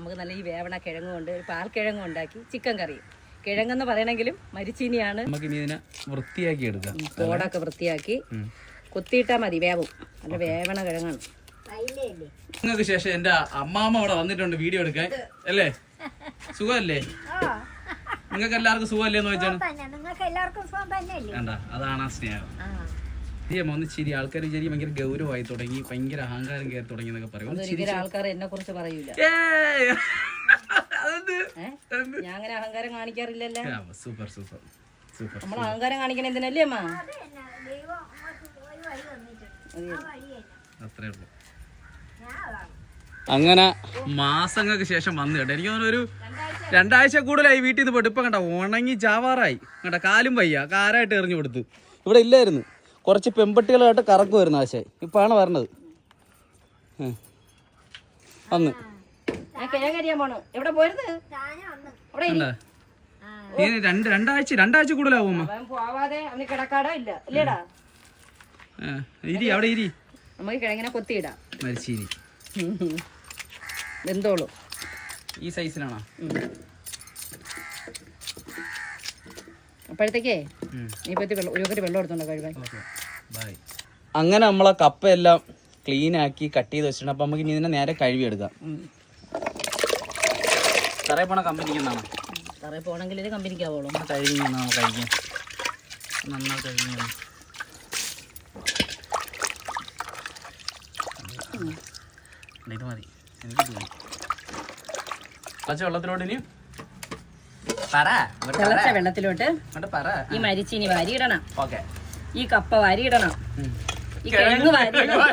നമുക്ക് നല്ല ഈ വേവണ കിഴങ്ങ് കൊണ്ട് ഒരു പാൽക്കിഴങ്ങ് ഉണ്ടാക്കി ചിക്കൻ കറി. കിഴങ്ങെന്ന് പറയണമെങ്കിലും മരിച്ചീനിയാണ്. നമുക്ക് ഇനി ഇതിനെ വൃത്തിയാക്കി എടുക്കാം. തോടൊക്കെ വൃത്തിയാക്കി ഉം. മതി വേവും. നല്ല വേവണ കിഴങ്ങാണ്. നിങ്ങൾക്ക് ശേഷം എന്റെ അമ്മാമ്മ അവിടെ വന്നിട്ടുണ്ട് വീഡിയോ എടുക്കാൻ. അല്ലേ? സുഖമല്ലേ? നിങ്ങൾക്ക് എല്ലാവർക്കും സുഖമല്ലേ എന്ന് വെച്ചാണ് നിങ്ങൾക്ക് എല്ലാവർക്കും സുഖം തന്നെയല്ലേ? വേണ്ട അതാണ് ആ സ്നേഹം. ശരിയമ്മ ഒന്ന് ചിരി. ആൾക്കാർ വിചാരിക്കും ഭയങ്കര ഗൗരവമായി തുടങ്ങി. ഭയങ്കര അഹങ്കാരം കയറി തുടങ്ങി എന്നൊക്കെ പറയും. ആൾക്കാർ എന്നെ കുറിച്ച് പറയൂല? ഞാൻ അങ്ങനെ അഹങ്കാരം കാണിക്കാറില്ലല്ലോ. Super super. സൂപ്പർ നമ്മൾ അഹങ്കാരം കാണിക്കണ എന്തിനല്ലേ അമ്മ? അത്രേ ഉള്ളൂ. അങ്ങനെ മാസങ്ങൾക്ക് ശേഷം വന്നു കേട്ടോ. എനിക്ക് തോന്നുന്നു ഒരു രണ്ടാഴ്ച കൂടുതലായി വീട്ടിൽ നിന്ന് പോയിട്ട്. ഇപ്പം കണ്ട ഉണങ്ങി ചാവാറായി. കണ്ട കാലും വയ്യ. കാരായിട്ട് എറിഞ്ഞു കൊടുത്തു. ഇവിടെ ഇല്ലായിരുന്നു. കുറച്ച് പെമ്പട്ടികളായിട്ട് കറക്കുമായിരുന്നു ആശായി. ഇപ്പാണ് വരണത്. അന്ന് രണ്ട് രണ്ടാഴ്ച രണ്ടാഴ്ച കൂടുതലാവും ഇരി അവിടെ ഇരി. നമുക്ക് കിഴങ്ങിനെ കൊത്തിയിടാം. വെന്തോളൂ. ഈ സൈസിലാണോ? അപ്പോഴത്തേക്കേ നീ പറ്റി വെള്ളം ഒരു പറ്റി വെള്ളം എടുത്തോണ്ടോ കഴിവാൻ അങ്ങനെ നമ്മളെ കപ്പ എല്ലാം ക്ലീൻ ആക്കി കട്ട് ചെയ്ത് വെച്ചിട്ടുണ്ട്. അപ്പം നമുക്ക് ഇനി ഇതിനെ നേരെ കഴുകി എടുക്കാം. തറയിൽ പോണ കമ്പനിക്ക് എന്നാണ് സാറേ പോണെങ്കിൽ ഇത് കമ്പനിക്കാവുള്ളൂ. നമ്മൾ കഴുകി നമുക്ക് കഴിക്കാം. നന്നായി കഴുകി. ഇത് മതി. എനിക്ക് പച്ച വെള്ളത്തിലോട്ട് ഇനി പറ ഇങ്ങോട്ട് പറ. തിളച്ച വെള്ളത്തിലോട്ട് ഇങ്ങോട്ട് പറ. ഈ മരിച്ചിനി വാരിയിടണം. ഓക്കെ. ഈ കപ്പ വാരിയിടണം. ഈ കിഴങ്ങ് വാരിയിടണം.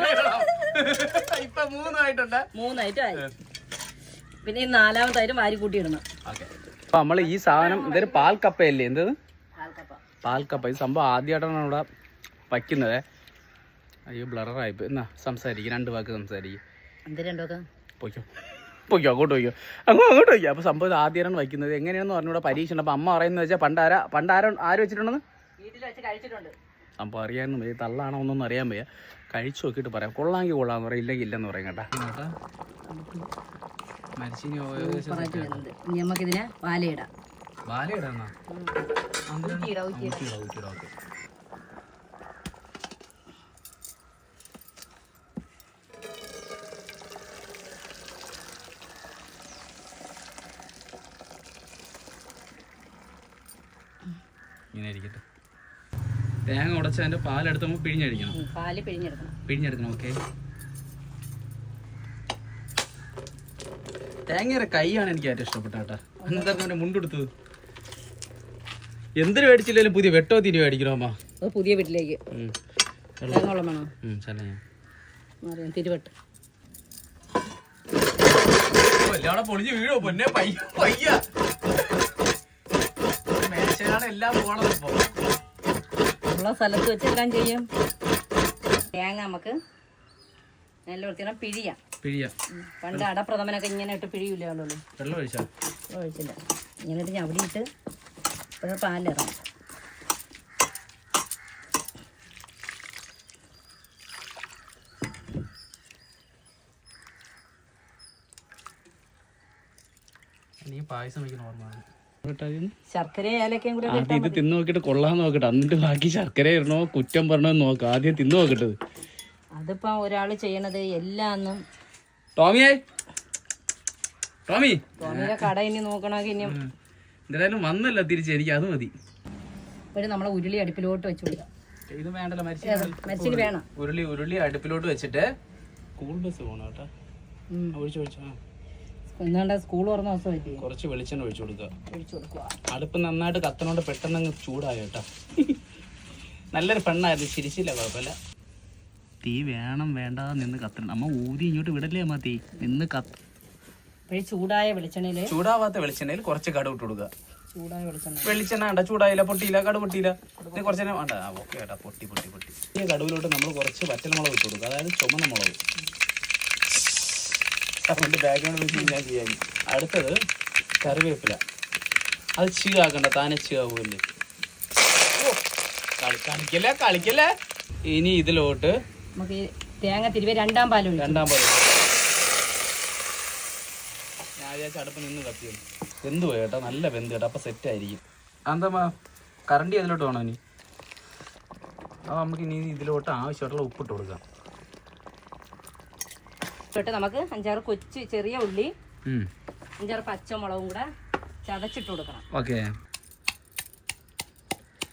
ഇപ്പൊ മൂന്നായിട്ടുണ്ട്. മൂന്നായിട്ട് ആയി പിന്നെ ഈ നാലാമതായിട്ടും വാരി കൂട്ടിയിടണം. അപ്പൊ നമ്മൾ ഈ സാധനം ഇതൊരു പാൽ കപ്പയല്ലേ? എന്ത് പാൽ കപ്പ. ഈ സംഭവം ആദ്യമായിട്ടാണ് ഇവിടെ വയ്ക്കുന്നത്. അയ്യോ ബ്ലറായിപ്പോ എന്നാ സംസാരിക്കും. രണ്ട് വാക്ക് സംസാരിക്കും. എന്ത് വാക്ക്? പൊയ്ക്കോ. പൊയ്ക്കോ അങ്ങോട്ട് പൊയ്ക്കോ. അങ്ങോട്ട് അങ്ങോട്ട് പൊയ്ക്കോ. അപ്പോൾ സംഭവം ആദ്യമാണ് വയ്ക്കുന്നത്. എങ്ങനെയാണെന്ന് പറഞ്ഞുകൂടെ പരീക്ഷ. ഉണ്ട് അപ്പോൾ അമ്മ പറയുന്നത് വെച്ചാൽ പണ്ടാരാ പണ്ടാര ആര് വെച്ചിട്ടുണ്ടെന്ന്? വീട്ടിൽ വെച്ച് കഴിച്ചിട്ടുണ്ട്. അപ്പോൾ അറിയാനും വയ്യ. തള്ളാണോ എന്നൊന്നും അറിയാൻ വയ്യ. കഴിച്ചു നോക്കിയിട്ട് പറയാം. കൊള്ളാമെങ്കിൽ കൊള്ളാന്ന് പറയാം. ഇല്ലെങ്കിൽ ഇല്ലെന്ന് പറയും കേട്ടാ. നമുക്കിതിനെ വാലയിടാം. ഊറ്റിയിടാം ഊറ്റിയിടാം. ഇങ്ങനെ ഇരിക്കട്ടെ. തേങ്ങ ഉടച്ച അതിന്റെ പാലെടുത്ത് നമുക്ക് പിഴിഞ്ഞടിക്കണം. ഉം, പാൽ പിഴിഞ്ഞെടുക്കണം. പിഴിഞ്ഞെടുക്കണം ഓക്കെ തേങ്ങയുടെ കൈയാണ് എനിക്ക് ഏറ്റവും ഇഷ്ടപ്പെട്ട കേട്ടാ. എന്തായിരുന്നു അവന്റെ മുണ്ടെടുത്തത്? എന്തിനു മേടിച്ചില്ലേലും പുതിയ വെട്ടോ തിരി മേടിക്കണോ അമ്മ? പുതിയ വീട്ടിലേക്ക്. ഉം. തേങ്ങോളം വേണോ? ചെല്ല തിരുവട്ട്. പൊളിഞ്ഞ് വീഴോ പൊന്നെ പയ്യ പയ്യ. എല്ലാം പോണത് ഇപ്പൊ. ഉള്ള സ്ഥലത്ത് വെച്ചെല്ലാം ചെയ്യും. തേങ്ങ നമുക്ക് നല്ല വൃത്തിയാണ് പിഴിയാം. പിഴിയ. പണ്ട് അടപ്രഥമനൊക്കെ ഇങ്ങനെ ഇട്ട് പിഴിയില്ല ആളുള്ളൂ വെള്ളം ഒഴിച്ചാ? ഒഴിച്ചില്ല. ഇങ്ങനെ ഇട്ട് ഞവടിയിട്ട് ഇപ്പോഴത്തെ പാലിറങ്ങും പായസം വയ്ക്കുന്ന ഓർമ്മ ശർക്കര ഏലക്കയും കൂടെ ആദ്യം ഇത് തിന്നു നോക്കിയിട്ട് കൊള്ളാൻ നോക്കട്ടെ. എന്നിട്ട് ബാക്കി ശർക്കര ഇടണോ കുറ്റം പറഞ്ഞോ നോക്കാം. ആദ്യം തിന്നു നോക്കട്ടെ അതിപ്പോ ഒരാൾ ചെയ്യണത് എല്ലാന്നും ടോമിയെ? ടോമി? ടോമിയുടെ കട ഇനി നോക്കണമെങ്കിൽ ഇനി എന്തായാലും വന്നല്ല തിരിച്ച്. എനിക്ക് അത് മതി. ഇപ്പോഴും നമ്മളെ ഉരുളി അടുപ്പിലോട്ട് വെച്ചു കൊടുക്കാം. ഇത് വേണ്ടല്ലോ മരിച്ച മരിച്ചിന് വേണം. ഉരുളി ഉരുളി അടുപ്പിലോട്ട് വെച്ചിട്ട് കൂൾ ബസ് പോകണം കേട്ടോ. ഒഴിച്ചു ഒഴിച്ചു സ്കൂൾ തുറന്ന ദിവസം പറ്റി കുറച്ച് വെളിച്ചെണ്ണ ഒഴിച്ചു കൊടുക്കുക. ഒഴിച്ചു കൊടുക്കുക അടുപ്പ് നന്നായിട്ട് കത്തനോണ്ട് പെട്ടെന്ന് അങ്ങ് ചൂടായ കേട്ടോ. നല്ലൊരു പെണ്ണായിരുന്നു ചിരിച്ചില്ല കുഴപ്പമില്ല. തീ വേണം വേണ്ട നിന്ന് കത്തണം. അമ്മ ഊതി ഇങ്ങോട്ട് വിടല്ലേ അമ്മ തീ? നിന്ന് കത്ത്. ചൂടായ വെളിച്ചെണ്ണയിൽ ചൂടാവാത്ത വെളിച്ചെണ്ണയിൽ കുറച്ച് കട ഇട്ട് കൊടുക്കുക. ചൂടായ വെളിച്ചെണ്ണ വെളിച്ചെണ്ണ വേണ്ട ചൂടായില്ല പൊട്ടിയില്ല കടു പൊട്ടിയില്ല. ഇത് കുറച്ച് നേരം വേണ്ട. ഓക്കെ ഏട്ടാ പൊട്ടി പൊട്ടി പൊട്ടി. ഈ കടുവിലോട്ട് നമ്മൾ കുറച്ച് വറ്റൽമുളക് ഇട്ട് കൊടുക്കുക. അതായത് ചുമന്ന മുളക്. അതുകൊണ്ട് ബാക്ക്ഗ്രൗണ്ട് വെച്ച് ഞാൻ ചെയ്യാൻ അടുത്തത് കറിവേപ്പില. അത് ചീകാക്കണ്ട താനെ ചീകാവൂല്ലേ കളി കളിക്കല്ലേ കളിക്കല്ലേ? ഇനി ഇതിലോട്ട് നമുക്ക് തേങ്ങ തിരുവേ രണ്ടാം പാലും രണ്ടാം പാലും. ഞാൻ വിചാരിച്ച അടുപ്പ് നിന്ന് കത്തിയത് വെന്ത് പോയി കേട്ടോ നല്ല വെന്ത് കേട്ടോ അപ്പം സെറ്റ് ആയിരിക്കും. അതെന്താ കറണ്ടി അതിലോട്ട് വേണോ ഇനി? അപ്പോൾ നമുക്ക് ഇനി ഇതിലോട്ട് ആവശ്യമായിട്ടുള്ള ഉപ്പിട്ട് കൊടുക്കാം. തൊട്ട് നമുക്ക് അഞ്ചാറ് കൊച്ചു ചെറിയ ഉള്ളി അഞ്ചാറ് പച്ചമുളകും കൂടെ ചതച്ചിട്ട് കൊടുക്കണം. ഓക്കെ.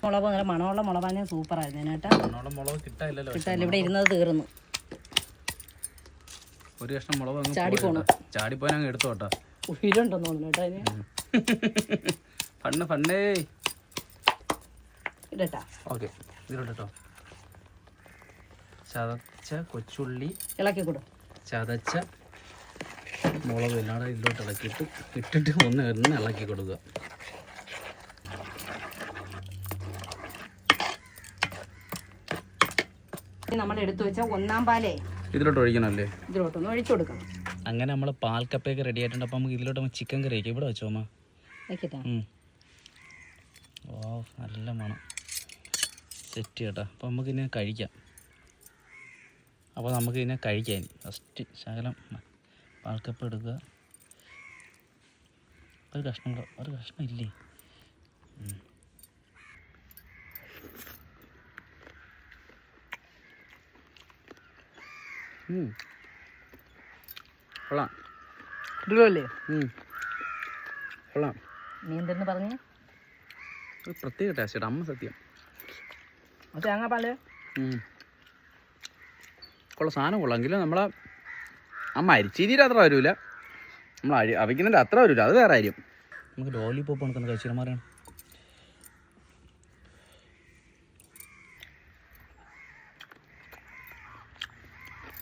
മുളക് നല്ല മണമുള്ള മുളകാണ് സൂപ്പറായിരുന്നു അതിനായിട്ട് നമ്മുടെ മുളക് കിട്ടാനില്ലല്ലോ കിട്ടാൻ ഇവിടെ ഇരുന്നത് തീർന്നു. ഒരു കഷ്ണം മുളക് ചാടി ചാടിപ്പോണു. ചാടി പോയാൽ അങ്ങ് എടുത്തു കേട്ടോ. ഉയരുണ്ടെന്ന് തോന്നുന്നു കേട്ടോ അതിന്. ഫണ്ണ് ഫണ്ണേ. ഇടട്ടാ. ഓക്കെ ഇതിലോട്ട് ചതച്ച കൊച്ചുള്ളി. ഇളക്കി കൊടു. ചതച്ച മുളക് കൂടെ ഇതിലോട്ട് ഇളക്കിയിട്ട് ഇട്ടിട്ട് ഒന്ന് ഒന്ന് ഇളക്കി കൊടുക്കുക. നമ്മൾ എടുത്തു വെച്ച ഒന്നാം പാലേ ഇതിലോട്ട് ഒഴിക്കണമല്ലേ? ഇതിലോട്ടൊന്ന് ഒഴിച്ചു കൊടുക്കണം. അങ്ങനെ നമ്മൾ പാൽക്കപ്പയൊക്കെ റെഡി ആയിട്ടുണ്ട്. അപ്പോൾ നമുക്ക് ഇതിലോട്ട് ചിക്കൻ കറി വയ്ക്കും ഇവിടെ വെച്ചോ അമ്മ? ഓ നല്ല മണം. സെറ്റ് കേട്ടോ അപ്പോൾ നമുക്ക് ഇനി കഴിക്കാം. അപ്പോൾ നമുക്ക് ഇതിനെ കഴിക്കാൻ ഫസ്റ്റ് ശകലം പാൽക്കപ്പ എടുക്കുക. ഒരു കഷ്ണം കൂടെ ഒരു കഷ്ണം ഇല്ലേ. കൊള്ളാം. ഇടുകയല്ലേ കൊള്ളാം. നീ എന്തെന്ന് പറഞ്ഞു? ഒരു പ്രത്യേക ടേസ്റ്റ് അമ്മ സത്യം. തേങ്ങാപ്പാൽ. കൊള്ള സാധനം കൊള്ളാമെങ്കിലും നമ്മളെ ആ അരിച്ചീരിയുടെ അത്ര വരില്ല നമ്മൾ അഴി അവിക്കുന്നതിന്റെ അത്ര വരില്ല അത് വേറെ കാര്യം. നമുക്ക് ലോലിപോപ്പ് കണക്കുന്ന കഴിച്ചിരമാരാണ്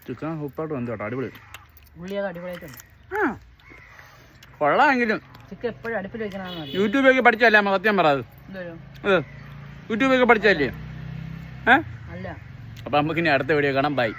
ചിക്കൻ സൂപ്പറായിട്ട് വന്നു കേട്ടോ. അടിപൊളി. ഉള്ളിയൊക്കെ അടിപൊളിയായിട്ടുണ്ട്. ആ. കൊള്ളാമെങ്കിലും. ചിക്കൻ എപ്പോഴും അടുപ്പിൽ വെക്കണമെന്ന് അറിയാം യൂട്യൂബൊക്കെ പഠിച്ചല്ലേ അമ്മ? സത്യം പറ അത്. യൂട്യൂബൊക്കെ പഠിച്ചല്ലേ ഏ? അല്ല. അപ്പോൾ നമുക്കിനി അടുത്ത വീഡിയോ കാണാം. ബൈ.